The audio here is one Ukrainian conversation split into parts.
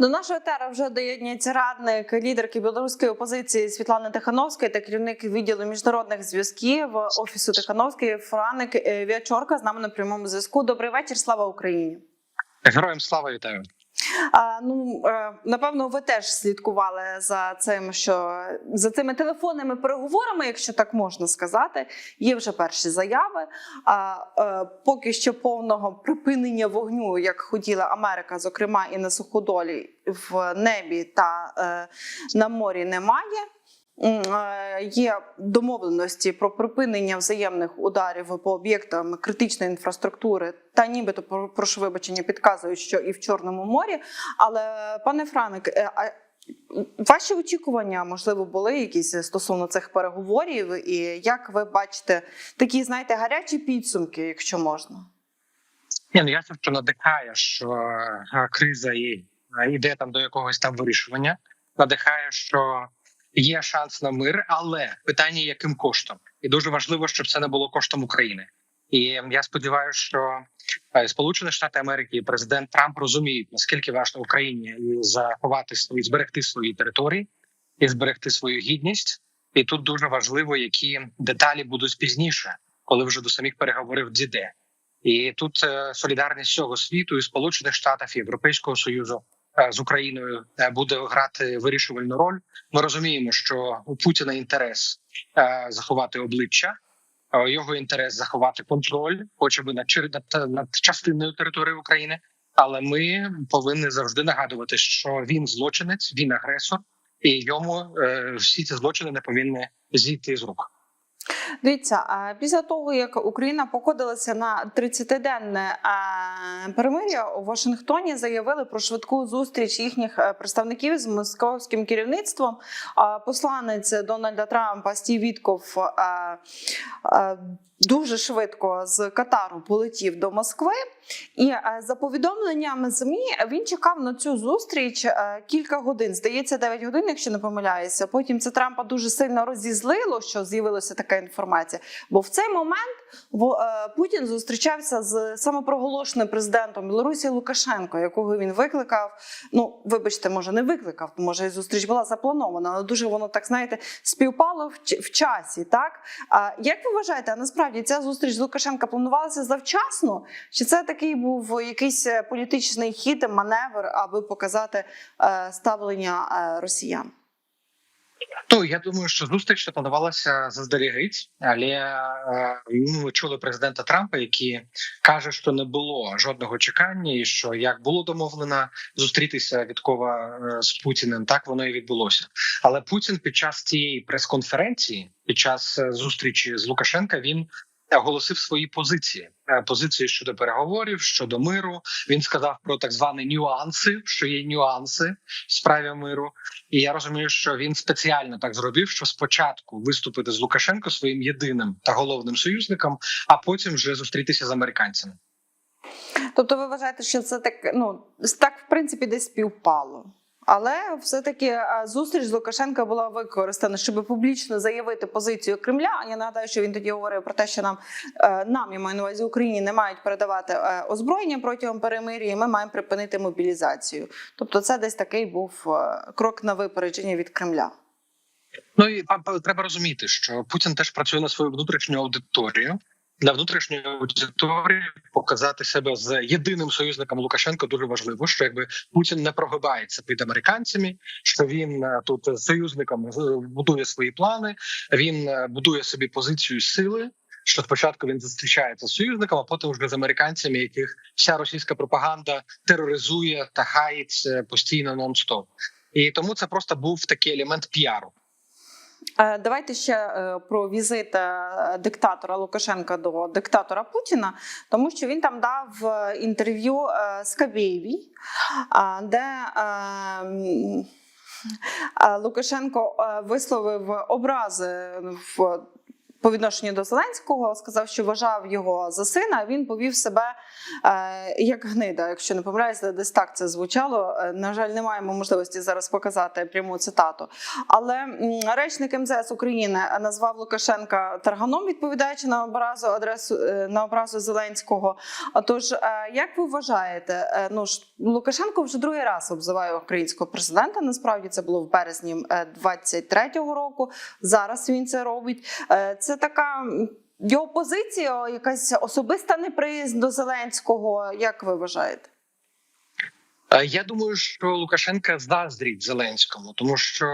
До нашого етера вже доєднюється радник лідерки білоруської опозиції Світлани Тихановської та керівник відділу міжнародних зв'язків офісу Тихановської Франик е, Вячорка з нами на прямому зв'язку. Добрий вечір, слава Україні. Героям слава вітаю. А, ну е, напевно, ви теж слідкували за цим, що за цими телефонними переговорами, якщо так можна сказати, є вже перші заяви. А е, поки що повного припинення вогню, як хотіла Америка, зокрема і на суходолі в небі та е, на морі, немає. Е, Є домовленості про припинення взаємних ударів по об'єктам критичної інфраструктури, та нібито прошу вибачення, підказують, що і в Чорному морі. Але пане Франик, е, ваші очікування можливо були якісь стосовно цих переговорів, і як ви бачите такі, знаєте, гарячі підсумки, якщо можна? Ні, ну ясно, що надихає, що е, криза і е, йде там до якогось там вирішування. Надихає, що є шанс на мир, але питання яким коштом, і дуже важливо, щоб це не було коштом України. І я сподіваюся, що е, Сполучені Штати Америки президент Трамп розуміють наскільки важливо Україні заховати свої зберегти свої території і зберегти свою гідність. І тут дуже важливо, які деталі будуть пізніше, коли вже до самих переговорів дійде. І тут е, солідарність всього світу і сполучених штатів європейського союзу з Україною е, буде грати вирішувальну роль. Ми розуміємо, що у Путіна інтерес е, заховати обличчя, е, його інтерес заховати контроль, б над, над, частиною території України. Але ми повинні завжди нагадувати, що він злочинець, він агресор, і йому е, всі ці злочини не повинні зійти з рук. Дивіться, після того як Україна покодилася на 30-денне е, перемир'я у Вашингтоні, заявили про швидку зустріч їхніх е, представників з московським керівництвом. Посланець Дональда Трампа Стів Вітков дуже швидко з Катару полетів до Москви. І е, за повідомленнями ЗМІ він чекав на цю зустріч е, кілька годин. Здається, 9 годин, якщо не помиляюся. Потім це Трампа дуже сильно розізлило, що з'явилася така інформація. Бо в цей момент е, Путін зустрічався з самопроголошеним президентом Білорусі Лукашенко, якого він викликав. Ну, вибачте, може, не викликав, може, зустріч була запланована, але дуже воно так знаєте співпало в, в часі. Так а як ви вважаєте, а насправді ця зустріч з Лукашенка планувалася завчасно? Чи це такий був якийсь е, політичний хід, маневр, аби показати е, ставлення росіян? Ну я думаю, що зустріч планувалася заздалегідь, але е, ну, ми чули президента Трампа, який каже, що не було жодного чекання, і що як було домовлено зустрітися Віткова е, з Путіним, так воно і відбулося. Але Путін під час цієї прес-конференції, під час е, зустрічі з Лукашенка, він оголосив свої позиції. Е, Позиції щодо переговорів, щодо миру. Він сказав про так звані нюанси, що є нюанси в справі миру. І я розумію, що він спеціально так зробив, що спочатку виступити з Лукашенко своїм єдиним та головним союзником, а потім вже зустрітися з американцями. Тобто, ви вважаєте, що це так, ну так в принципі десь співпало. Але все-таки е, зустріч з Лукашенка була використана, щоб публічно заявити позицію Кремля. Я нагадаю, що він тоді говорив про те, що нам е, нам я маю на увазі Україні не мають передавати е, озброєння протягом перемир'я, і ми маємо припинити мобілізацію. Тобто, це десь такий був крок на випередження від Кремля. Ну і па- треба розуміти, що Путін теж працює на свою внутрішню аудиторію. Для внутрішньої аудиторії показати себе з єдиним союзником Лукашенко дуже важливо, що якби Путін не прогибається під американцями, що він е, тут союзником е, будує свої плани, він е, будує собі позицію сили. Що спочатку він зустрічається з союзником, а потім вже з американцями, яких вся російська пропаганда тероризує та хаїть постійно нон-стоп. І тому це просто був такий елемент піару. Е, Давайте ще е, про візит е, диктатора Лукашенка до диктатора Путіна, тому що він там дав інтерв'ю Скабєєвій, де е, м, е, Лукашенко висловив образи в по відношенню до Зеленського, сказав, що вважав його за сина. Він повів себе як гнида. Якщо не помиляюся, десь так це звучало. Е, На жаль, не маємо можливості зараз показати пряму цитату. Але речник МЗС України назвав Лукашенка тарганом, відповідаючи на образу адресу е, на образу Зеленського. Отож, е, як ви вважаєте, ну Лукашенко вже другий раз обзиває українського президента. Насправді це було в березні е, 23-го року. Зараз він це робить. Це така його позиція, якась особиста неприязнь до Зеленського. Як ви вважаєте? Е, Я думаю, що Лукашенка заздрить Зеленському, тому що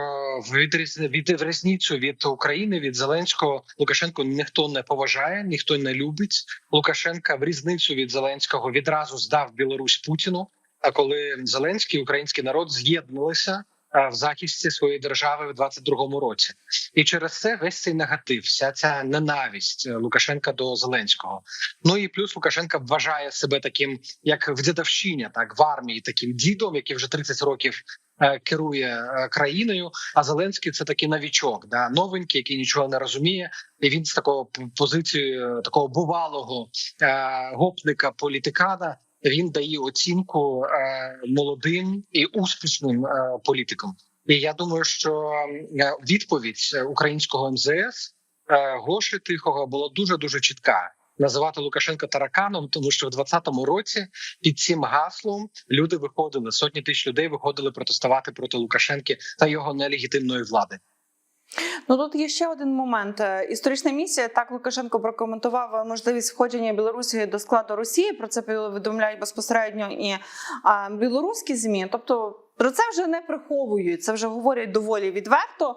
від різницю від України від Зеленського Лукашенко ніхто не поважає, ніхто не любить. Лукашенка в різницю від Зеленського відразу здав Білорусь Путіну. А коли Зеленський і український народ з'єдналися в захисті своєї держави в 22-му році, і через це весь цей негатив, вся ця ненависть е, Лукашенка до Зеленського. Ну і плюс Лукашенка вважає себе таким, як в дідовщині, так в армії, таким дідом, який вже 30 років е, керує е, країною. А Зеленський це такий новічок, да новенький, який нічого не розуміє. І він з такого п- позиції е, такого бувалого е, гопника політикана. Він дає оцінку е, молодим і успішним е, політикам. І я думаю, що е, відповідь українського МЗС Гоші Тихого була дуже дуже чітка. Називати Лукашенка тараканом, тому що в 2020 році під цим гаслом люди виходили сотні тисяч людей виходили протестувати проти Лукашенки та його нелегітимної влади. Ну тут є ще один момент. Е, Історична місія так Лукашенко прокоментував можливість входження Білорусі до складу Росії. Про це повідомляють безпосередньо і білоруські змі. Тобто про це вже не приховують. Це вже говорять доволі відверто.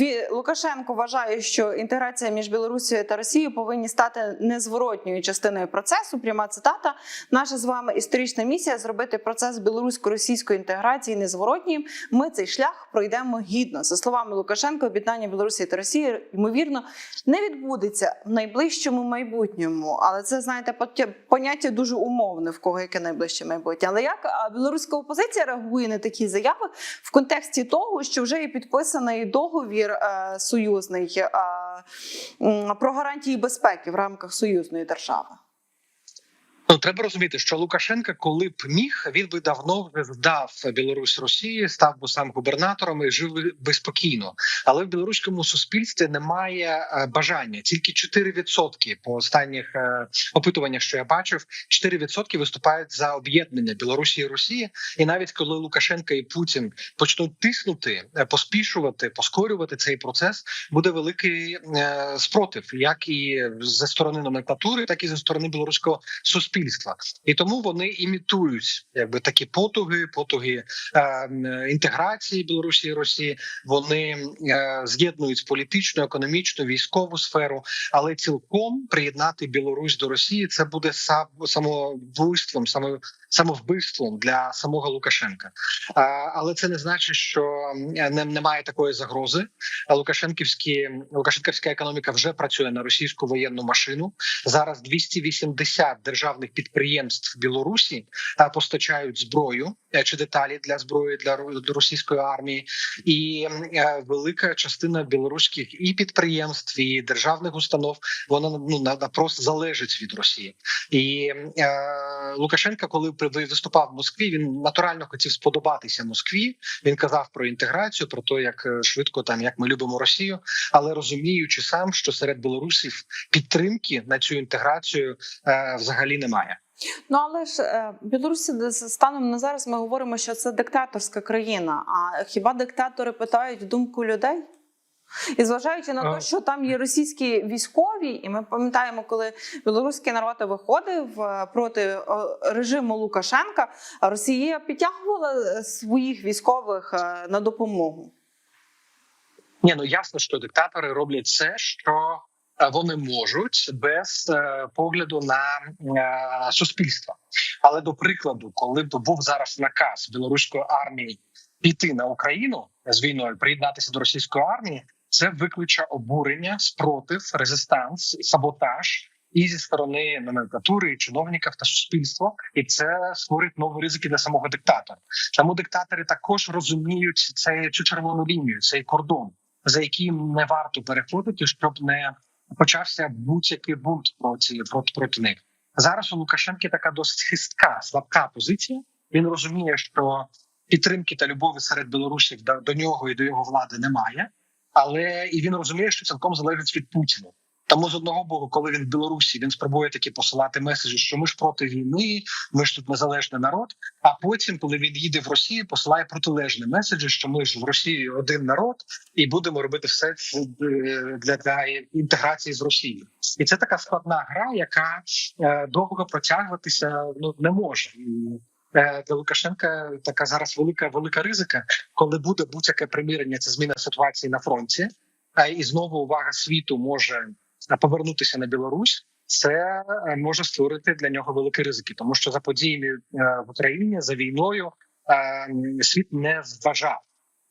Ві- Лукашенко вважає, що інтеграція між Білорусією та Росією повинні стати незворотньою частиною процесу. Пряма цитата. Наша з вами історична місія зробити процес білорусько-російської інтеграції незворотнім. Ми цей шлях пройдемо гідно. За словами Лукашенка, об'єднання Білорусі та Росії ймовірно не відбудеться в найближчому майбутньому. Але це знаєте, поняття дуже умовне, в кого яке найближче майбутнє. Але як білоруська опозиція реагує на такі заяви в контексті того, що вже є підписаний договір е, союзний е, про гарантії безпеки в рамках союзної держави? Ну треба розуміти, що Лукашенка, коли б міг, він би давно вже здав Білорусь Росії, став би сам губернатором і жив би спокійно. Але в білоруському суспільстві немає е, бажання. Тільки 4% по останніх е, опитуваннях, що я бачив, 4% виступають за об'єднання Білорусі і Росії. І навіть коли Лукашенка і Путін почнуть тиснути, е, поспішувати, поскорювати цей процес, буде великий спротив, як і зі сторони номенклатури, так і зі сторони білоруського суспільства. І тому вони імітують якби такі потуги, потуги е, інтеграції Білорусі і Росії. Вони е, з'єднують політичну, економічну, військову сферу, але цілком приєднати Білорусь до Росії це буде сам самовбивством, саме самовбивством для самого Лукашенка. А, але це не значить, що не, немає такої загрози. Лукашенківські Лукашенківська економіка вже працює на російську воєнну машину. Зараз 280 державних підприємств Білорусі е, постачають зброю е, чи деталі для зброї для російської армії, і е, велика частина білоруських і підприємств, і державних установ вона ну на, просто залежить від Росії. І е, Лукашенка, коли виступав в Москві, він натурально хотів сподобатися Москві. Він казав про інтеграцію, про те, як швидко там як ми любимо Росію, але розуміючи сам, що серед білорусів підтримки на цю інтеграцію е, взагалі немає. Ну але ж е, Білорусі станом на зараз ми говоримо, що це диктаторська країна. А хіба диктатори питають думку людей? І зважаючи на те, що там є російські військові, і ми пам'ятаємо, коли білоруський народ виходив е, проти режиму Лукашенка, Росія підтягувала е, своїх військових на допомогу. Ні, ну ясно, що диктатори роблять все, що вони можуть без е, погляду на е, суспільство. Але до прикладу, коли б був зараз наказ білоруської армії піти на Україну з війною, приєднатися до російської армії, це викличе обурення, спротив, резистанс, саботаж. І зі сторони номенклатури, чиновників та суспільства, і це створить нові ризики для самого диктатора. Тому диктатори також розуміють цю червону лінію, цей кордон за які не варто переходити, щоб не почався будь-який бунт проти проти, проти них. Зараз у Лукашенки така досить хистка, слабка позиція. Він розуміє, що підтримки та любові серед білорусів до, до нього і до його влади немає, але і він розуміє, що цілком залежить від Путіна. Тому з одного боку, коли він в Білорусі, він спробує таки посилати меседжі, що ми ж проти війни, ми ж тут незалежний народ. А потім, коли він їде в Росію, посилає протилежні меседжі, що ми ж в Росії один народ, і будемо робити все е, для, для інтеграції з Росією. І це така складна гра, яка е, довго протягуватися ну не може. Е, Для Лукашенка така зараз велика велика ризика, коли буде будь-яке примирення, це зміна ситуації на фронті, а і знову увага світу може повернутися на Білорусь, це е, може створити для нього великі ризики, тому що за подіями е, в Україні за війною е, світ не зважав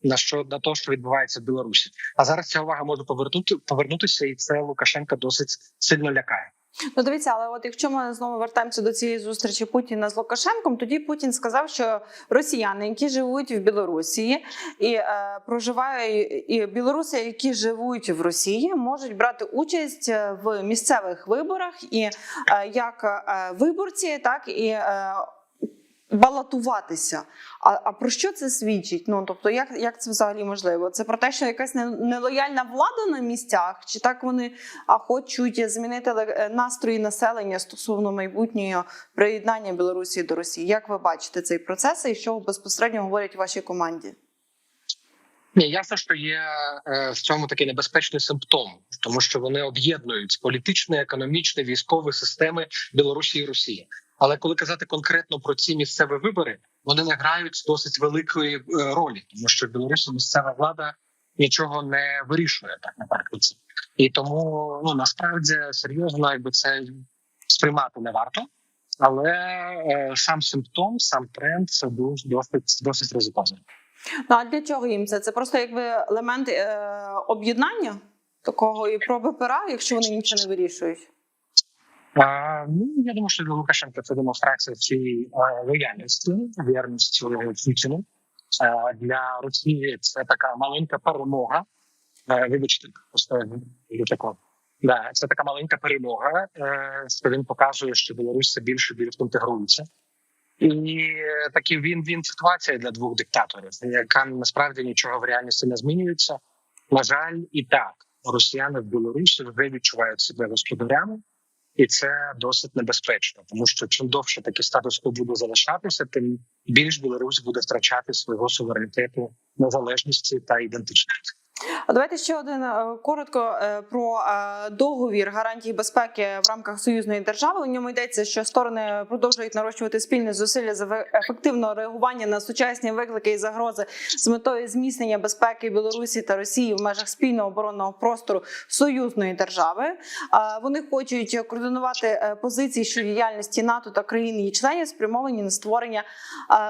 на що на те, що відбувається в Білорусі. А зараз ця увага може повернути повернутися, і це Лукашенка досить сильно лякає. Ну, дивіться, але от якщо ми знову вертаємося до цієї зустрічі Путіна з Лукашенком, тоді Путін сказав, що росіяни, які живуть в Білорусі і е, проживають, і білоруси, які живуть в Росії, можуть брати участь в місцевих виборах і е, як е, виборці, так і. Е, Балотуватися, а а про що це свідчить? Ну тобто, як як це взагалі можливо? Це про те, що якась нелояльна влада на місцях, чи так вони хочуть змінити настрої населення стосовно майбутнього приєднання Білорусі до Росії? Як ви бачите цей процес і що безпосередньо говорять вашій команді? Ні, ясно, що є е, в цьому такий небезпечний симптом, тому що вони об'єднують політичні, економічні, військові системи Білорусі і Росії. Але коли казати конкретно про ці місцеві вибори, вони не грають досить великої е, ролі, тому що в місцева влада нічого не вирішує так на практиці, і тому ну насправді серйозно, якби це сприймати не варто. Але е, сам симптом, сам тренд це дуже досить досить ризиковано. Ну а для чого їм це? Це просто якби елемент е, об'єднання такого і проби пера, якщо вони нічого не вирішують. Ну я думаю, що для Лукашенка це демонстрація цієї лояльності, вірності Путіну. Для Росії це така маленька перемога. Вибачте, просто тако. Да, це така маленька перемога. що Він показує, що Білорусь це більше більше інтегрується. І такі він він ситуація для двох диктаторів, яка насправді нічого в реальності не змінюється. На жаль, і так росіяни в Білорусі вже відчувають себе господарями, і це досить небезпечно, тому що чим довше такий статус кво буде залишатися, тим більш Білорусь буде втрачати свого суверенітету, незалежності та ідентичності. Давайте ще один е, коротко е, про е, договір гарантії безпеки в рамках союзної держави. У ньому йдеться, що сторони продовжують нарощувати спільні зусилля за ефективного реагування на сучасні виклики і загрози з метою зміцнення безпеки Білорусі та Росії в межах спільного оборонного простору союзної держави. Вони хочуть координувати позиції щодо діяльності НАТО та країн її членів, спрямовані на створення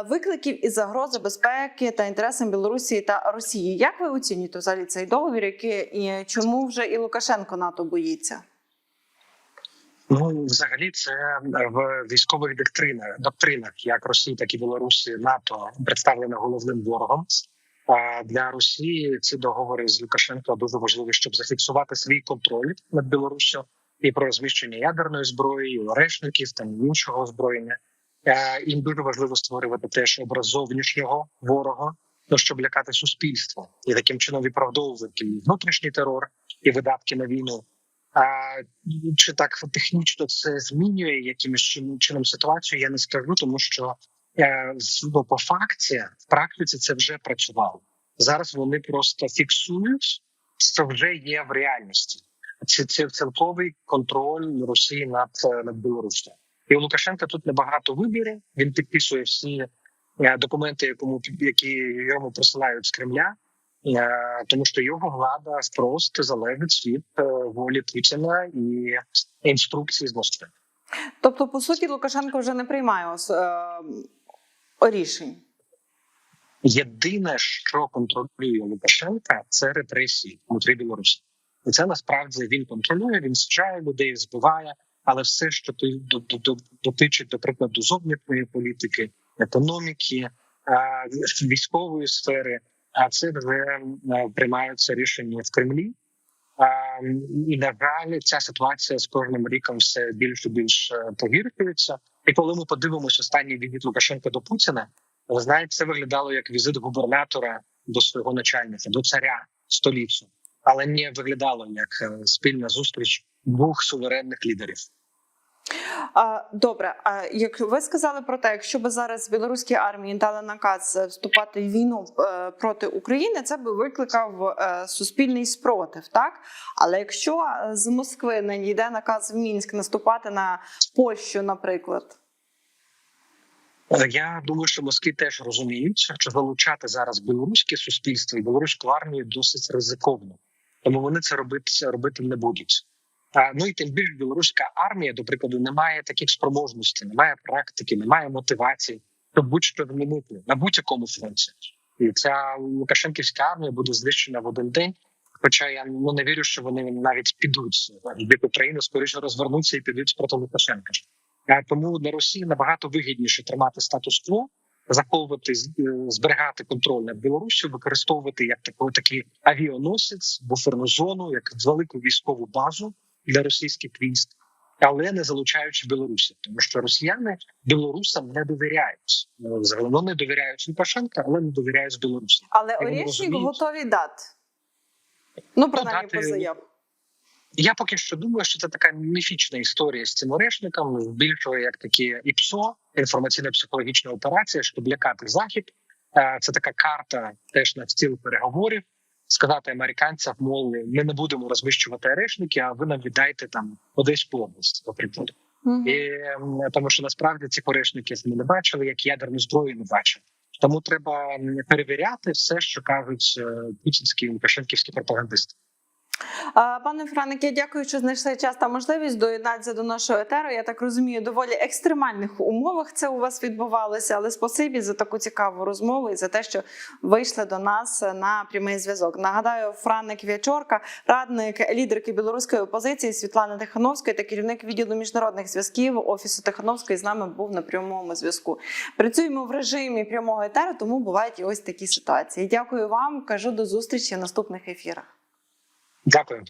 викликів і загрози безпеки та інтересам Білорусі та Росії. Як ви оцінюєте взагалі? цей договір, який і чому вже і Лукашенко НАТО боїться? Ну, взагалі, це в військових доктринах доктринах, як Росії, так і Білорусі, НАТО представлено головним ворогом. А для Росії ці договори з Лукашенко дуже важливі, щоб зафіксувати свій контроль над Білоруссю і про розміщення ядерної зброї, орешників там іншого озброєння. Їм дуже важливо створювати теж образ зовнішнього ворога ну, щоб лякати суспільство і таким чином виправдовувати внутрішній терор і видатки на війну. А чи так технічно це змінює якимось чином ситуацію? Я не скажу, тому що е, ну, по факті в практиці це вже працювало. Зараз вони просто фіксують, що вже є в реальності. Це це цілковий контроль Росії над над Білорусі. І у Лукашенка тут небагато виборів. Він підписує всі Е, документи, якому які йому присилають з Кремля, е, тому що його влада просто залежить від е, волі Путіна і інструкції з Москви. Тобто, по суті, Лукашенко вже не приймає е, рішень. Єдине, що контролює Лукашенка, це репресії внутрі Білорусі. І це насправді він контролює, він саджає людей, збиває, але все, що дотичить, до прикладу, зовнішньої політики економіки, військової сфери. а це вже е, приймаються рішення в Кремлі. І на жаль, ця ситуація з кожним ріком все більш і більш е, погіршується. І коли ми подивимося останній візит Лукашенка до Путіна, ви знаєте, це виглядало як візит губернатора до свого начальника, до царя столицю, але не виглядало як е, спільна зустріч двох суверенних лідерів. Добре, а як ви сказали про те, якщо б зараз білоруській армії дали наказ вступати в війну е, проти України, це би викликав е, суспільний спротив, так? Але якщо е, з Москви не йде наказ в Мінськ наступати на Польщу, наприклад, Я думаю, що Москві теж розуміють, що залучати зараз білоруське суспільство і білоруську армію досить ризиковно, тому вони це робити робити не будуть. Ну і тим більше білоруська армія, до прикладу, не має таких спроможностей, немає практики, немає мотивації, щоб будь-що змінити на будь-якому фронті. І ця Лукашенківська армія буде знищена в один день. Хоча я ну не вірю, що вони навіть підуть в бік України, скоріше розвернуться і підуть проти Лукашенка. Тому для Росії набагато вигідніше тримати статус-кво, заховувати е, зберігати контроль над Білоруссю, використовувати як таку такий авіаносець, буферну зону, як велику військову базу для російських військ, але не залучаючи Білорусі, тому що росіяни білорусам не довіряють. Е, Загалом не довіряють Лукашенка, але не довіряють Білорусі. але Орєшнік готові дати. Ну, принаймні по заяву. Я поки що думаю, що це така міфічна історія з цим орешником. Збільшує як такі ІПСО, інформаційно-психологічна операція, щоб лякати захід. Е, Це така карта теж на стіл переговорів. Сказати американцям, мов ми не будемо розміщувати орешники, а ви нам віддайте там Одеську область, наприклад. Мгм. І тому, що насправді ці орешників ми не бачили, як ядерну зброю не бачили. Тому треба перевіряти все, що кажуть е, путінські і лукашенківські пропагандисти. Пане Франик, я дякую, що знайшли час та можливість доєднатися до нашого етеру. Я так розумію, доволі екстремальних умовах це у вас відбувалося. Але спасибі за таку цікаву розмову і за те, що вийшли до нас на прямий зв'язок. Нагадаю, Франик В'ячорка, радник лідерки білоруської опозиції Світлани Тихановської та керівник відділу міжнародних зв'язків офісу Тихановської з нами був на прямому зв'язку. Працюємо в режимі прямого етеру, тому бувають і ось такі ситуації. Дякую вам. Кажу до зустрічі в наступних ефірах. Дякую.